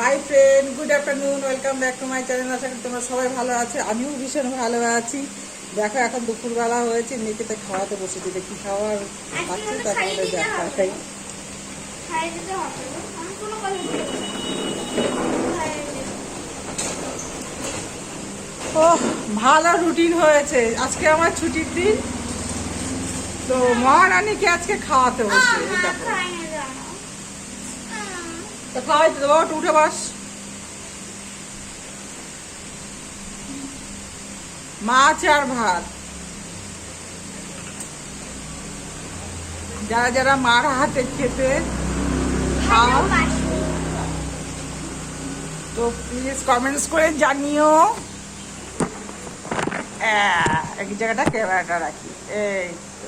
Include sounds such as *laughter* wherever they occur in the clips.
Hi friend good afternoon welcome back to my channel আশা করি তোমরা সবাই ভালো আছো। আমিও ভীষণ ভালো আছি। দেখো এখন দুপুরবেলা হয়েছে। মেয়েকে খাওয়াতে বসে দিলে কি খাওয়ার? আছে তা তোমাদের দেখাই দিতে দিতে। ও ভালো রুটিন হয়েছে। আজকে আমার ছুটির দিন। তো মহারানীকে আজকে খাওয়াতে বসে। দেখো তো খাওয়াইতে দেবো? একটু উঠে বাস। মাছ আর ভাত। যারা যারা মার হাতে খেতে খাও। তো প্লিজ কমেন্টস করে জানিও। এক জায়গাটা ক্যামেরাটা রাখি। এই তো।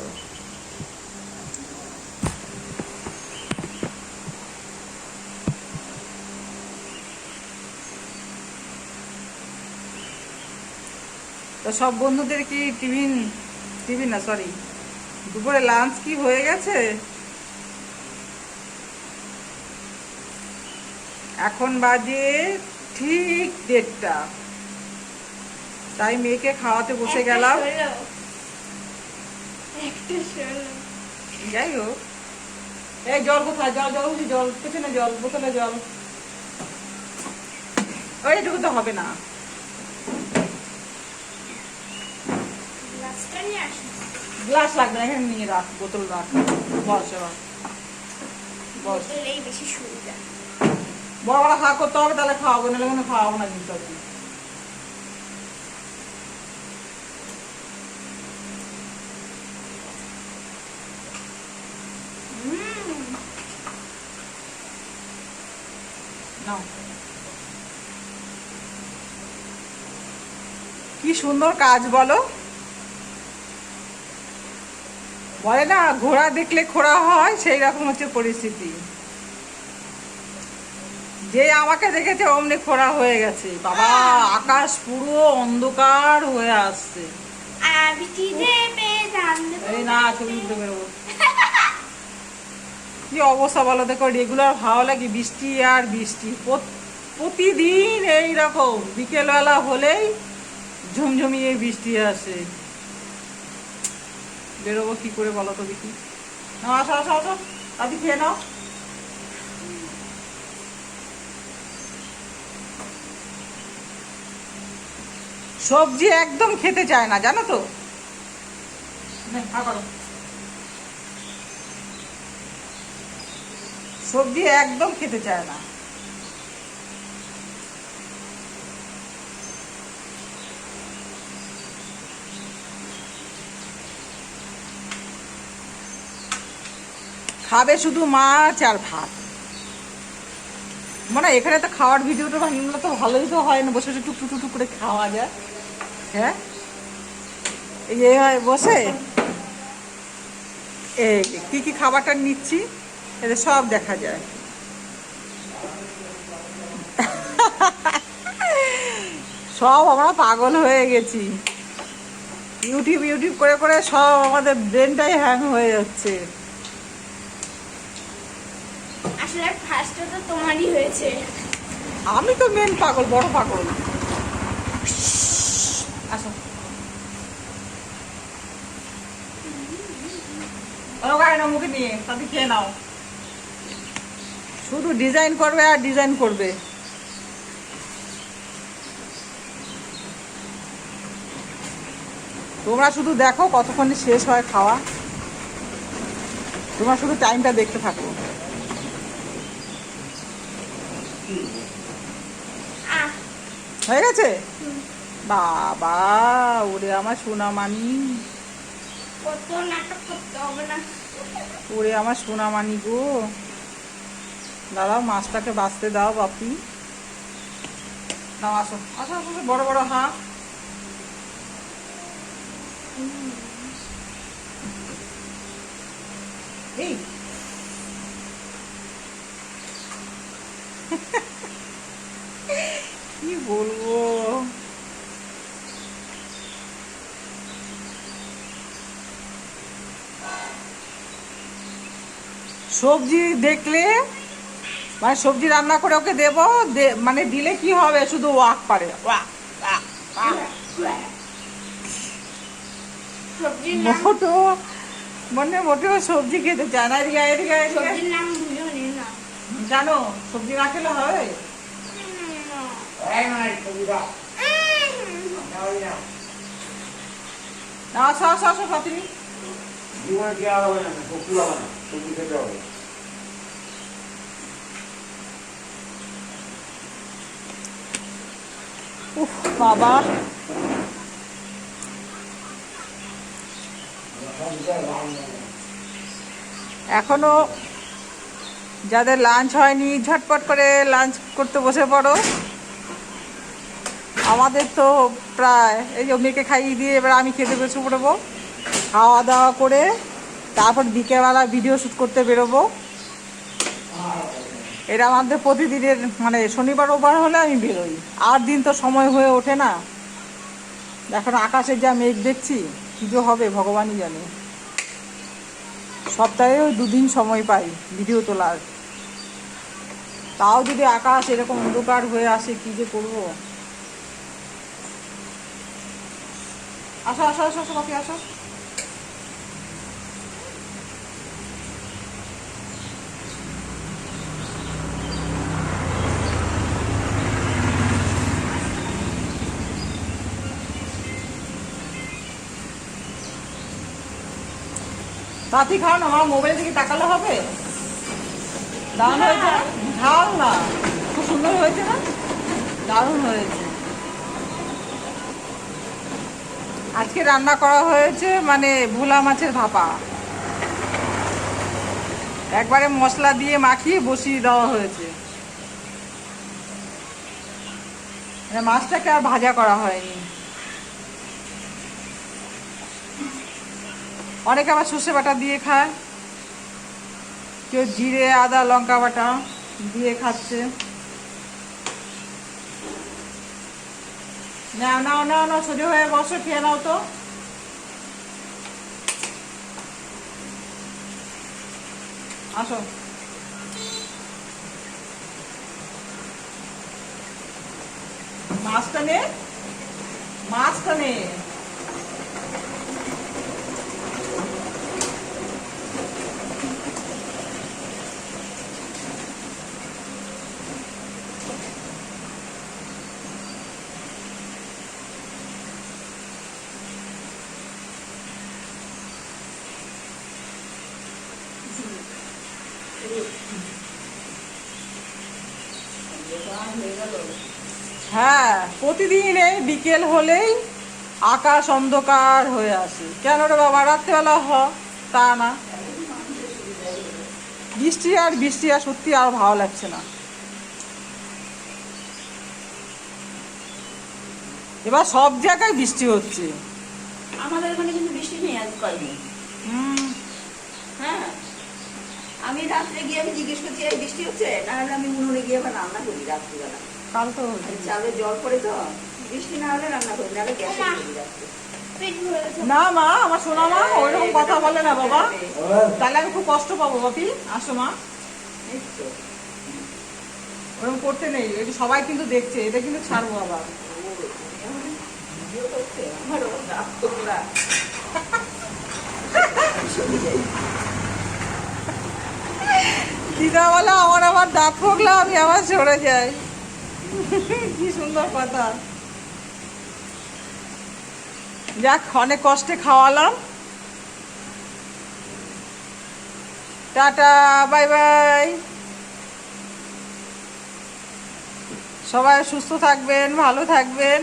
তো সব বন্ধুদের কি টিফিন টিফিন না সরি দুপুরে লাঞ্চ কি হয়ে গেছে? এখন বাজে ঠিক দেড়টা। তাই মেয়েকে খাওয়াতে বসে গেলাম। যাই হোক। এই জল কোথায়? জল জল বুঝি জল পেছনে জল বোতলে জল। ওইটুকু তো হবে না গ্লাসটা নিয়ে আসো। গ্লাস লাগবে না এখানে নিয়ে রাখ বোতল রাখ বস। বড় বড় খা করতে হবে তাহলে খাওয়াবো কোনো খাওয়াবো না কিন্তু কি সুন্দর কাজ বলো। বলে না ঘোড়া দেখলে খোড়া হয় সেই রকম হচ্ছে পরিস্থিতি। যে আমাকে দেখেছে অমনি খোড়া হয়ে গেছে। বাবা আকাশ পুরো অন্ধকার হয়ে আসছে। এই না বেরোবো। কি অবস্থা বলো দেখো রেগুলার ভালো লাগে বৃষ্টি আর বৃষ্টি। প্রতিদিন এই রকম বিকেলবেলা হলেই ঝুমঝুমিয়ে বৃষ্টি আসে। বেরোবো কি করে বলো তো দেখি। নাও আসো আসো আসো। আদি খেয়ে নাও। সবজি একদম খেতে চায় না জানো তো? নে। সবজি একদম খেতে চায় না। খাবে শুধু মাছ আর ভাত। মানে এখানে তো খাওয়ার ভিডিওটা বানানো তো ভালোই তো হয় না, বসে বসে টুক টুক টুক করে খাওয়া যায়। হ্যাঁ? এই হয়, বসে? এই কি কি খাবারটা নিচ্ছি? এতে সব দেখা যায়। সব আমরা পাগল হয়ে গেছি। ইউটিউব ইউটিউব করে করে সব আমাদের ব্রেনটাই হ্যাং হয়ে যাচ্ছে। আসলে ফার্স্টে তো তোমারই হয়েছে। আমি তো মেন পাগল, বড় পাগল। আসো। মুখে নিয়ে তাতে খেয়ে নাও। শুধু ডিজাইন করবে আর ডিজাইন করবে। তোমরা শুধু দেখো কতক্ষণে শেষ হয় খাওয়া। তোমরা শুধু টাইমটা দেখতে থাকো। হয়ে গেছে? বাবা ওরে আমার সোনামানি। কত নাটক করতে হবে না। ওরে আমার সোনামানি গো। দাঁড়াও মাছটাকে বাঁচতে দাও বাপি। দাও আসো আসো আসো বড় বড় হাঁস এই কি বলব? সবজি দেখলে মানে সবজি রান্না করে ওকে দেবো মানে দিলে কি হবে? শুধু ওয়াক পারে। ওয়াক মোটো মনে মোটেও সবজি খেতে চায় না। এদিকে এদিকে সবজির নাম জানো সবজি না খেলে হবে? বাবা। এখনও যাদের লাঞ্চ হয়নি, ঝটপট করে লাঞ্চ করতে বসে পড়ো। আমাদের তো প্রায়, এই যে মেয়েকে খাইয়ে দিয়ে এবার আমি খেতে বসে পড়ব। খাওয়া দাওয়া করে তারপর বিকেলবেলা ভিডিও শ্যুট করতে বেরোবো। এটা আমাদের প্রতিদিনের মানে শনিবার ওবার হলে আমি বেরোই। আর দিন তো সময় হয়ে ওঠে না। এখন আকাশে যা মেঘ দেখছি, কী হবে, ভগবানই জানে। সপ্তাহে ওই দুদিন সময় পাই ভিডিও তোলার। তাও যদি আকাশ এরকম অন্ধকার হয়ে আসে, কি যে করব? আসো আসো আসো আসো বাকি আসো। তাঁতি খাও না আমার মোবাইল দিকে তাকালে হবে? দারুণ হয়েছে না? ঝাল না। খুব সুন্দর হয়েছে না? দারুণ হয়েছে। আজকে রান্না করা হয়েছে মানে ভোলা মাছের ভাপা। একবারে মশলা দিয়ে মাখিয়ে বসিয়ে দেওয়া হয়েছে। মানে মাছটাকে আর ভাজা করা হয়নি। অনেকে আবার সর্ষে বাটা দিয়ে খায়। কেউ জিরে, আদা, লঙ্কা বাটা দিয়ে খাচ্ছে। নাও নাও নাও নাও, সোজা হয়ে বসো, খেয়ে নাও তো। আসো। মাছটা নে মাছটা নে। হ্যাঁ প্রতিদিন এই বিকেল হলেই আকাশ অন্ধকার হয়ে আসে। কেন রে বাবা রাত্রেবেলা হ তা না। বৃষ্টি আর বৃষ্টি আর সত্যি আর ভালো লাগছে না। এবার সব জায়গায় বৃষ্টি হচ্ছে। আমাদের ওখানে কিন্তু বৃষ্টি নেই আজ কয়দিন হুম। হ্যাঁ আমি রাত্রে গিয়ে আমি জিজ্ঞেস করছি এই বৃষ্টি হচ্ছে? না হলে আমি উনুনে গিয়ে আবার রান্না করি রাত্রিবেলা। কাল তো চালে জল পড়ে তো বৃষ্টি না হলে রান্না করি নাহলে গ্যাসে না মা আমার শোনা মা ওইরকম কথা বলে না বাবা। তাহলে আমি খুব কষ্ট পাবো বাপি। আসো মা। ওরকম করতে নেই যে সবাই কিন্তু দেখছে এটা কিন্তু ছাড়বো আবার। এখন ভিডিও করছে আমার ওর তোমরা *laughs* দিদা বলে আমার আবার দাঁত ফোকলা আমি আবার সরে যাই। কি সুন্দর কথা। যাক, অনেক কষ্টে খাওয়ালাম। Tata, bye bye. সবাই সুস্থ থাকবেন, ভালো থাকবেন।